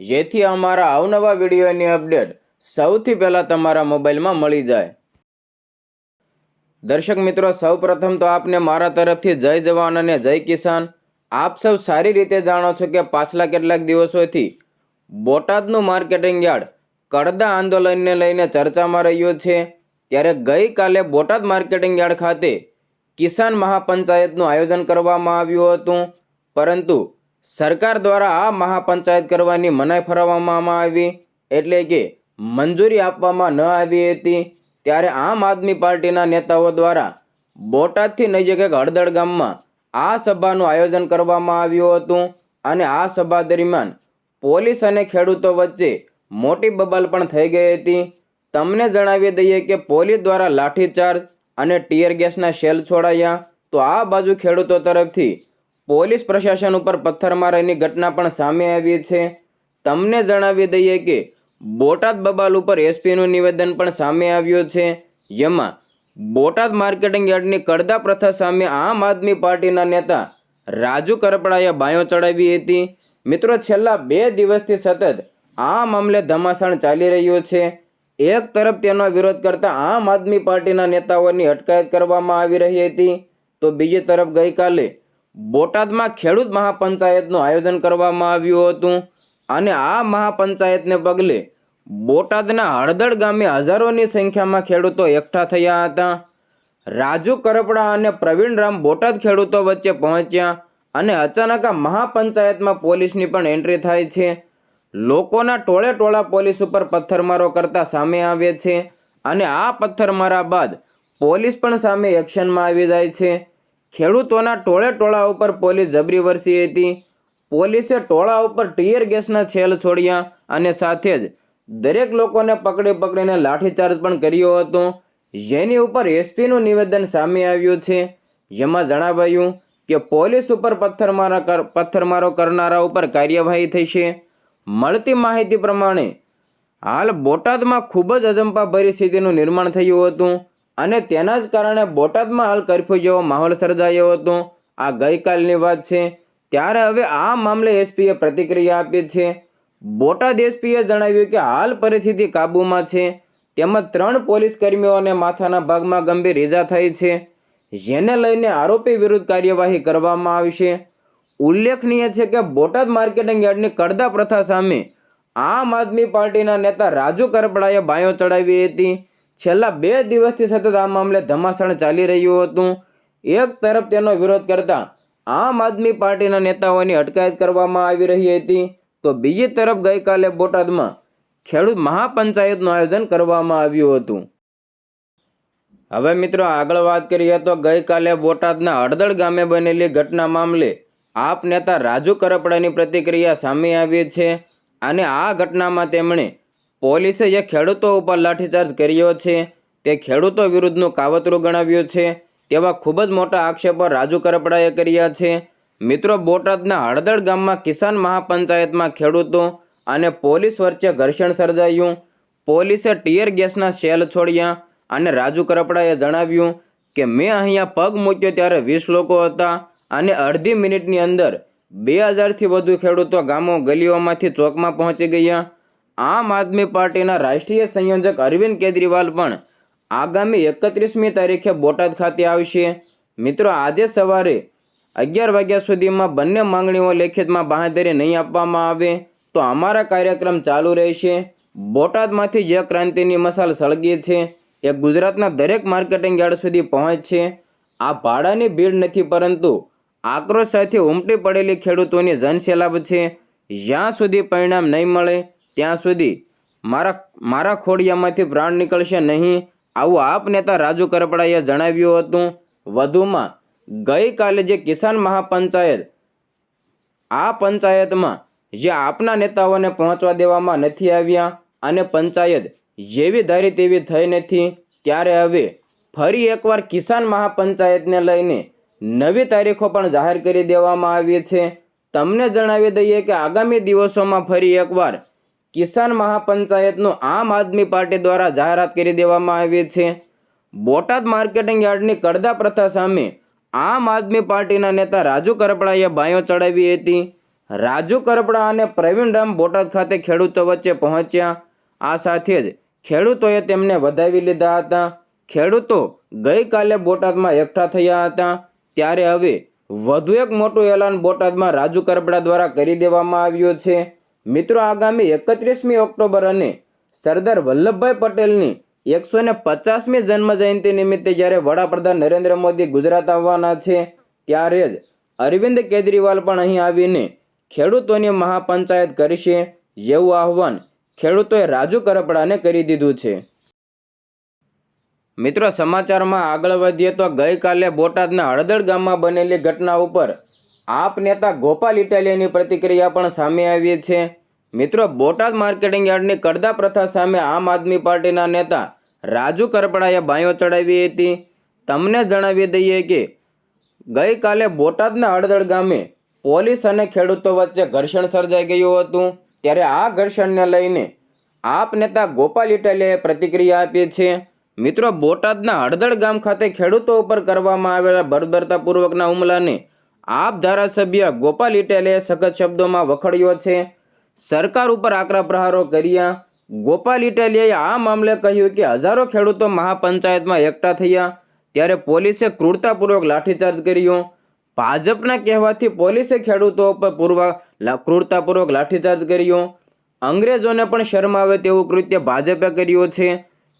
જેથી અમારા અવનવા વિડીયોની અપડેટ સૌથી પહેલાં તમારા મોબાઈલમાં મળી જાય. દર્શક મિત્રો, સૌપ્રથમ તો આપને મારા તરફથી જય જવાન અને જય કિસાન. આપ સૌ સારી રીતે જાણો છો કે પાછલા કેટલાક દિવસોથી બોટાદનું માર્કેટિંગ યાર્ડ કડદા આંદોલનને લઈને ચર્ચામાં રહ્યું છે. ત્યારે ગઈકાલે બોટાદ માર્કેટિંગ યાર્ડ ખાતે કિસાન મહાપંચાયતનું આયોજન કરવામાં આવ્યું હતું. પરંતુ સરકાર દ્વારા આ મહાપંચાયત કરવાની મનાઈ ફરવામાં આવી એટલે કે મંજૂરી આપવામાં ન આવી હતી, ત્યારે આમ આદમી પાર્ટીના નેતાઓ દ્વારા બોટાદથી નજીક એક હળદળ ગામમાં આ સભાનું આયોજન કરવામાં આવ્યું હતું અને આ સભા દરમિયાન પોલીસ અને ખેડૂતો વચ્ચે મોટી બબાલ પણ થઈ ગઈ હતી. તમને જણાવી દઈએ કે પોલીસ દ્વારા લાઠીચાર્જ અને ટીયર ગેસના શેલ છોડાયા. તો આ બાજુ ખેડૂતો તરફથી પોલીસ પ્રશાસન ઉપર પથ્થરમારાની ઘટના પણ સામે આવી છે. તમને જણાવી દઈએ કે બોટાદ બબાલ ઉપર એસપીનું નિવેદન પણ સામે આવ્યું છે. જેમાં બોટાદ માર્કેટિંગ યાર્ડની કડદા પ્રથા સામે આમ આદમી પાર્ટીના નેતા રાજુ કરપડાએ બાયો ચડાવી હતી. મિત્રો, છેલ્લા બે દિવસથી સતત આ મામલે ધમાસાણ ચાલી રહ્યું છે. એક તરફ તેનો વિરોધ કરતા આમ આદમી પાર્ટીના નેતાઓની અટકાયત કરવામાં આવી રહી હતી, તો બીજી તરફ ગઈકાલે બોટાદમાં ખેડૂત મહાપંચાયતનું આયોજન કરવામાં આવ્યું હતું અને આ મહાપંચાયતને પગલે બોટાદના હળદળ ગામે હજારોની સંખ્યામાં ખેડૂતો એકઠા થયા હતા. રાજુ કરપડા અને પ્રવીણરામ બોટાદ ખેડૂતો વચ્ચે પહોંચ્યા અને અચાનક આ મહાપંચાયતમાં પોલીસની પણ એન્ટ્રી થાય છે. લોકોના ટોળે ટોળા પોલીસ ઉપર પથ્થરમારો કરતા સામે આવે છે અને આ પથ્થરમારા બાદ પોલીસ પણ સામે એક્શનમાં આવી જાય છે. ખેડૂતોના ટોળે ટોળા ઉપર પોલીસ જબરી વરસી હતી. પોલીસે ટોળા ઉપર ટીયર ગેસના છેલ છોડ્યા અને સાથે જ દરેક લોકોને પકડી પકડીને લાઠીચાર્જ પણ કર્યો હતો. જેની ઉપર એસપીનું નિવેદન સામે આવ્યું છે. જેમાં જણાવાયું કે પોલીસ ઉપર પથ્થરમારા પથ્થરમારો કરનારા ઉપર કાર્યવાહી થશે. મળતી માહિતી પ્રમાણે હાલ બોટાદમાં ખૂબ જ અજંપા પરિસ્થિતિનું નિર્માણ થયું હતું. અને તેના જ કારણે બોટાદમાં હાલ કરફ્યુ જેવો માહોલ સર્જાયો હતો. આ ગઈકાલની વાત છે. ત્યારે હવે આ મામલે એસપીએ પ્રતિક્રિયા આપી છે. બોટાદ એસપીએ જણાવ્યું કે હાલ પરિસ્થિતિ કાબૂમાં છે. તેમજ ત્રણ પોલીસ કર્મીઓને માથાના ભાગમાં ગંભીર ઈજા થઈ છે. જેને લઈને આરોપી વિરુદ્ધ કાર્યવાહી કરવામાં આવશે. ઉલ્લેખનીય છે કે બોટાદ માર્કેટિંગ યાર્ડની કડદા પ્રથા સામે આમ આદમી પાર્ટીના નેતા રાજુ કરપડાએ બાયો ચડાવી હતી. છેલ્લા બે દિવસથી સતત આ મામલે ધમાસણ ચાલી રહ્યું હતું. એક તરફ તેનો વિરોધ કરતા આમ આદમી પાર્ટીના નેતાઓની અટકાયત કરવામાં આવી રહી હતી. તો બીજી તરફ ગઈકાલે બોટાદમાં ખેડૂત મહાપંચાયતનું આયોજન કરવામાં આવ્યું હતું. હવે મિત્રો આગળ વાત કરીએ તો ગઈકાલે બોટાદના હળદળ ગામે બનેલી ઘટના મામલે આપ નેતા રાજુ કરપડાની પ્રતિક્રિયા સામે આવી છે. અને આ ઘટનામાં તેમણે પોલીસે જે ખેડૂતો ઉપર લાઠીચાર્જ કર્યો છે, તે ખેડૂતો વિરુદ્ધનું કાવતરું ગણાવ્યું છે, તેવા ખૂબ જ મોટા આક્ષેપો રાજુ કરપડાએ કર્યા છે. મિત્રો, બોટાદના હળદળ ગામમાં કિસાન મહાપંચાયતમાં ખેડૂતો અને પોલીસ વચ્ચે ઘર્ષણ સર્જાયું. પોલીસે ટીયર ગેસના શેલ છોડ્યા અને રાજુ કરપડાએ જણાવ્યું કે, મેં અહીંયા પગ મૂક્યો ત્યારે વીસ લોકો હતા અને અડધી મિનિટની અંદર બે હજારથી વધુ ખેડૂતો ગામો ગલીઓમાંથી ચોકમાં પહોંચી ગયા. આમ આદમી પાર્ટીના રાષ્ટ્રીય સંયોજક અરવિંદ કેજરીવાલ પણ આગામી એકત્રીસમી તારીખે બોટાદ ખાતે આવશે. મિત્રો, આજે સવારે અગિયાર વાગ્યા સુધીમાં બંને માંગણીઓ લેખિતમાં બાંહેધરી નહીં આપવામાં આવે તો અમારા કાર્યક્રમ ચાલુ રહેશે. બોટાદમાંથી જે ક્રાંતિની મસાલ સળગી છે, એ ગુજરાતના દરેક માર્કેટિંગ યાર્ડ સુધી પહોંચશે. આ ભાડાની ભીડ નથી, પરંતુ આક્રોશ સાથે ઉમટી પડેલી ખેડૂતોની જનસેલાબ છે. જ્યાં સુધી પરિણામ નહીં મળે ત્યાં સુધી મારા મારા ખોડિયામાંથી પ્રાણ નીકળશે નહીં. આવું આપ નેતા રાજુ કરપડાએ જણાવ્યું હતું. વધુમાં, ગઈકાલે જે કિસાન મહાપંચાયત, આ પંચાયતમાં જે આપના નેતાઓને પહોંચવા દેવામાં નથી આવ્યા અને પંચાયત જેવી ધારી તેવી થઈ નથી, ત્યારે હવે ફરી એકવાર કિસાન મહાપંચાયતને લઈને નવી તારીખો પણ જાહેર કરી દેવામાં આવી છે. તમને જણાવી દઈએ કે આગામી દિવસોમાં ફરી એકવાર કિસાન મહાપંચાયતનું આમ આદમી પાર્ટી દ્વારા જાહેરાત કરી દેવામાં આવી છે. બોટાદ માર્કેટિંગ યાર્ડની કડદા પ્રથા સામે આમ આદમી પાર્ટીના નેતા રાજુ કરપડાએ બાયો ચડાવી હતી. રાજુ કરપડા અને પ્રવીણ રામ બોટાદ ખાતે ખેડૂતો વચ્ચે પહોંચ્યા. આ સાથે જ ખેડૂતોએ તેમને વધાવી લીધા હતા. ખેડૂતો ગઈકાલે બોટાદમાં એકઠા થયા હતા. ત્યારે હવે વધુ એક મોટું એલાન બોટાદમાં રાજુ કરપડા દ્વારા કરી દેવામાં આવ્યું છે. મિત્રો, આગામી એકત્રીસમી ઓક્ટોબર અને સરદાર વલ્લભભાઈ પટેલની એકસો ને પચાસમી જન્મજયંતિ નિમિત્તે જ્યારે વડાપ્રધાન નરેન્દ્ર મોદી ગુજરાત આવવાના છે, ત્યારે જ અરવિંદ કેજરીવાલ પણ અહીં આવીને ખેડૂતોની મહાપંચાયત કરશે એવું આહવાન ખેડૂતોએ રાજુ કરપડાને કરી દીધું છે. મિત્રો, સમાચારમાં આગળ વધીએ તો ગઈકાલે બોટાદના હળદળ ગામમાં બનેલી ઘટના ઉપર આપ નેતા ગોપાલ ઇટાલિયાની પ્રતિક્રિયા પણ સામે આવી છે. મિત્રો, બોટાદ માર્કેટિંગ યાર્ડની કરદા પ્રથા સામે આમ આદમી પાર્ટીના નેતા રાજુ કરપડાએ બાંયો ચડાવી હતી. તમને જણાવી દઈએ કે, ગઈકાલે બોટાદના હળદળ ગામે પોલીસ અને ખેડૂતો વચ્ચે ઘર્ષણ સર્જાઈ ગયું હતું. ત્યારે આ ઘર્ષણને લઈને આપ નેતા ગોપાલ ઇટાલિયાએ પ્રતિક્રિયા આપી છે. મિત્રો, બોટાદના હળદળ ગામ ખાતે ખેડૂતો ઉપર કરવામાં આવેલા બર્બરતાપૂર્વકના હુમલાને આપ ધારાસભ્ય ગોપાલ ઇટેલે સખત શબ્દોમાં વખોડ્યો છે. સરકાર ઉપર આકરા પ્રહારો કર્યા. ગોપાલ ઇટેલીએ આ મામલે કહ્યું કે હજારો ખેડૂતો મહાપંચાયતમાં એકઠા થયા. ત્યારે પોલીસે ક્રૂરતાપૂર્વક લાઠીચાર્જ કર્યો. ભાજપના કહેવાથી પોલીસે ખેડૂતો ઉપર પૂર્વ ક્રૂરતાપૂર્વક લાઠીચાર્જ કર્યો. અંગ્રેજોને પણ શરમ આવે તેવું કૃત્ય ભાજપે કર્યું છે.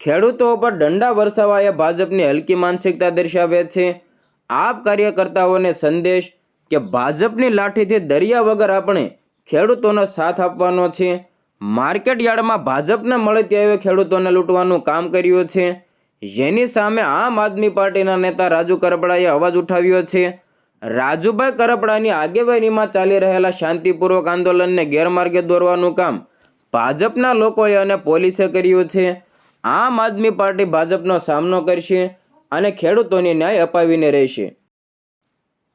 ખેડૂતો પર દંડા વરસાવાએ ભાજપની હલકી માનસિકતા દર્શાવે છે. આપ કાર્યકર્તાઓને સંદેશ કે ભાજપની લાઠીથી દરિયા વગર આપણે ખેડૂતોનો સાથ આપવાનો છે. માર્કેટ યાર્ડમાં ભાજપને મળે ત્યારે ખેડૂતોને લૂંટવાનું કામ કર્યું છે. જેની સામે આમ આદમી પાર્ટીના નેતા રાજુ કરપડાએ અવાજ ઉઠાવ્યો છે. રાજુભાઈ કરપડાની આગેવાનીમાં ચાલી રહેલા શાંતિપૂર્વક આંદોલનને ગેરમાર્ગે દોરવાનું કામ ભાજપના લોકોએ અને પોલીસે કર્યું છે. આમ આદમી પાર્ટી ભાજપનો સામનો કરશે. અને ખેડૂતોને ન્યાય અપાવીને રહેશે.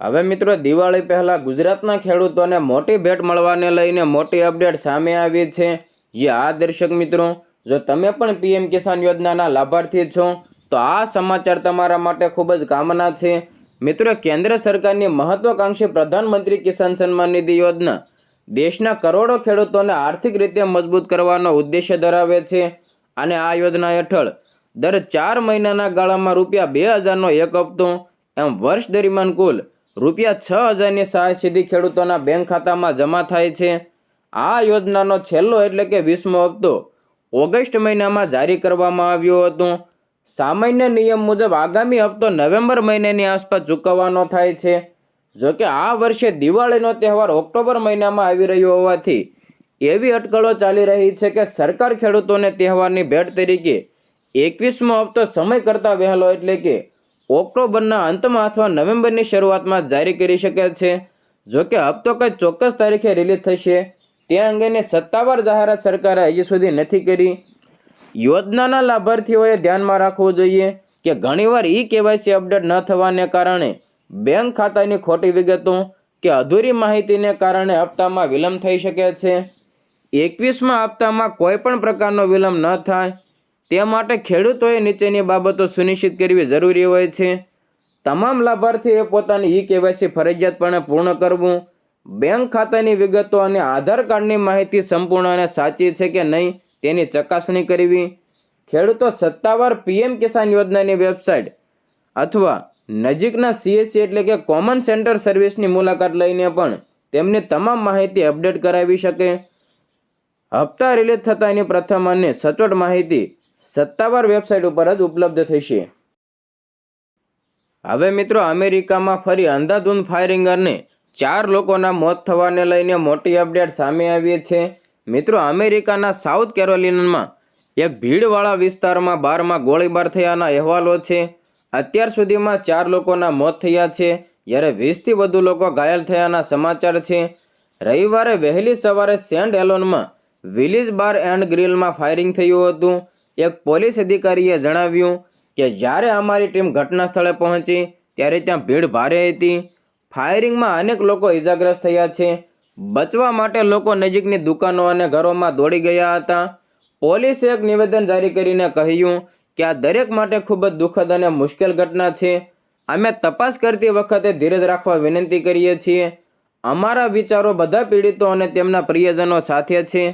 હવે મિત્રો, દિવાળી પહેલાં ગુજરાતના ખેડૂતોને મોટી ભેટ મળવાને લઈને મોટી અપડેટ સામે આવી છે. જે આ દર્શક મિત્રો, જો તમે પણ પીએમ કિસાન યોજનાના લાભાર્થી છો, તો આ સમાચાર તમારા માટે ખૂબ જ કામના છે. મિત્રો, કેન્દ્ર સરકારની મહત્વાકાંક્ષી પ્રધાનમંત્રી કિસાન સન્માન નિધિ યોજના દેશના કરોડો ખેડૂતોને આર્થિક રીતે મજબૂત કરવાનો ઉદ્દેશ્ય ધરાવે છે. અને આ યોજના હેઠળ દર ચાર મહિનાના ગાળામાં રૂપિયા બે હજારનો એક હપ્તો, એમ વર્ષ દરમિયાન કુલ રૂપિયા છ હજારની સહાય સીધી ખેડૂતોના બેંક ખાતામાં જમા થાય છે. આ યોજનાનો છેલ્લો એટલે કે વીસમો હપ્તો ઓગસ્ટ મહિનામાં જારી કરવામાં આવ્યો હતો. સામાન્ય નિયમ મુજબ આગામી હપ્તો નવેમ્બર મહિનાની આસપાસ ચૂકવવાનો થાય છે. જો કે આ વર્ષે દિવાળીનો તહેવાર ઓક્ટોબર મહિનામાં આવી રહ્યો હોવાથી એવી અટકળો ચાલી રહી છે કે સરકાર ખેડૂતોને તહેવારની ભેટ તરીકે એકવીસમો હપ્તો સમય કરતાં વહેલો એટલે કે ઓક્ટોબરના અંતમાં અથવા નવેમ્બરની શરૂઆતમાં જારી કરી શકે છે. જો કે હપ્તો કઈ ચોક્કસ તારીખે રિલીઝ થશે, તે અંગેની સત્તાવાર જાહેરાત સરકારે હજી સુધી નથી કરી. યોજનાના લાભાર્થીઓએ ધ્યાનમાં રાખવું જોઈએ કે ઘણીવાર ઈ કેવાયસી અપડેટ ન થવાને કારણે બેંક ખાતાની ખોટી વિગતો કે અધૂરી માહિતીને કારણે હપ્તામાં વિલંબ થઈ શકે છે. એકવીસમાં હપ્તામાં કોઈ પણ પ્રકારનો વિલંબ ન થાય તે માટે ખેડૂતોએ નીચેની બાબતો સુનિશ્ચિત કરવી જરૂરી હોય છે. તમામ લાભાર્થીએ પોતાની ઈ કેવાયસી ફરજિયાતપણે પૂર્ણ કરવું. બેંક ખાતાની વિગતો અને આધાર કાર્ડની માહિતી સંપૂર્ણ અને સાચી છે કે નહીં તેની ચકાસણી કરવી. ખેડૂતો સત્તાવાર પીએમ કિસાન યોજનાની વેબસાઇટ અથવા નજીકના સીએસસી એટલે કે કોમન સેન્ટર સર્વિસની મુલાકાત લઈને પણ તેમની તમામ માહિતી અપડેટ કરાવી શકે. હપ્તા રિલીઝ થતાની પ્રથમ અને સચોટ માહિતી સત્તાવાર વેબસાઇટ ઉપર જ ઉપલબ્ધ થશે. હવે મિત્રો, અમેરિકામાં ફરી અંધાધૂંધ ફાયરિંગ અને ચાર લોકોના મોત થવાને લઈને મોટી અપડેટ સામે આવી છે. મિત્રો, અમેરિકાના સાઉથ કેરોલિનામાં એક ભીડવાળા વિસ્તારમાં બારમાં ગોળીબાર થયાના અહેવાલો છે. અત્યાર સુધીમાં ચાર લોકોના મોત થયા છે. જ્યારે વીસથી વધુ લોકો ઘાયલ થયાના સમાચાર છે. રવિવારે વહેલી સવારે સેન્ટ એલોનમાં વિલેજ બાર એન્ડ ગ્રીલમાં ફાયરિંગ થયું હતું. એક પોલીસ અધિકારીએ જણાવ્યું કે જ્યારે અમારી ટીમ ઘટના સ્થળે પહોંચી, ત્યારે ત્યાં ભીડ ભારે હતી. ફાયરિંગમાં અનેક લોકો ઇજાગ્રસ્ત થયા છે. બચવા માટે લોકો નજીકની દુકાનો અને ઘરોમાં દોડી ગયા હતા. પોલીસે એક નિવેદન જારી કરીને કહ્યું કે આ દરેક માટે ખૂબ જ દુઃખદ અને મુશ્કેલ ઘટના છે. અમે તપાસ કરતી વખતે ધીરજ રાખવા વિનંતી કરીએ છીએ. અમારા વિચારો બધા પીડિતો અને તેમના પ્રિયજનો સાથે છે.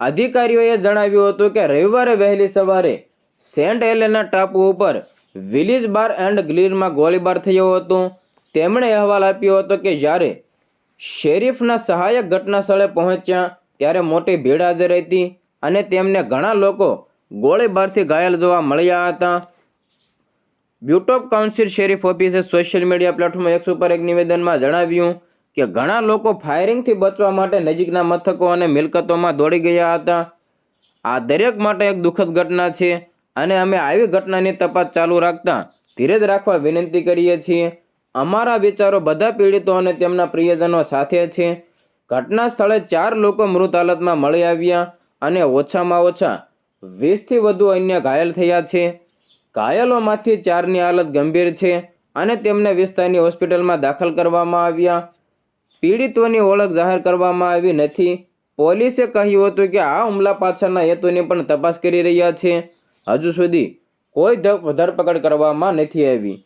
અધિકારીઓએ જણાવ્યું હતું કે રવિવારે વહેલી સવારે સેન્ટ એલેના ટાપુ ઉપર વિલેજ બાર એન્ડ ગ્લીરમાં ગોળીબાર થયો હતો. તેમણે અહેવાલ આપ્યો હતો કે જ્યારે શેરીફના સહાયક ઘટના સ્થળે પહોંચ્યા ત્યારે મોટી ભીડ હાજર હતી અને તેમને ઘણા લોકો ગોળીબારથી ઘાયલ જોવા મળ્યા હતા. બ્યુટોપ કાઉન્સિલ શેરીફ ઓફિસે સોશિયલ મીડિયા પ્લેટફોર્મ એક્સ ઉપર એક નિવેદનમાં જણાવ્યું કે ઘણા લોકો ફાયરિંગથી બચવા માટે નજીકના મથકો અને મિલકતોમાં દોડી ગયા હતા. આ દરેક માટે એક દુઃખદ ઘટના છે અને અમે આવી ઘટનાની તપાસ ચાલુ રાખતા ધીરજ રાખવા વિનંતી કરીએ છીએ. અમારા વિચારો બધા પીડિતો અને તેમના પ્રિયજનો સાથે છે. ઘટના સ્થળે ચાર લોકો મૃત હાલતમાં મળી આવ્યા અને ઓછામાં ઓછા વીસથી વધુ અન્ય ઘાયલ થયા છે. ઘાયલોમાંથી ચારની હાલત ગંભીર છે અને તેમને વિસ્તારની હોસ્પિટલમાં દાખલ કરવામાં આવ્યા. પીડિતોની ઓળખ જાહેર કરવામાં આવી નથી. પોલીસે કહ્યું હતું કે આ હુમલા પાછળના હેતુની પણ તપાસ કરી રહ્યા છે. હજુ સુધી કોઈ ધરપકડ કરવામાં નથી આવી.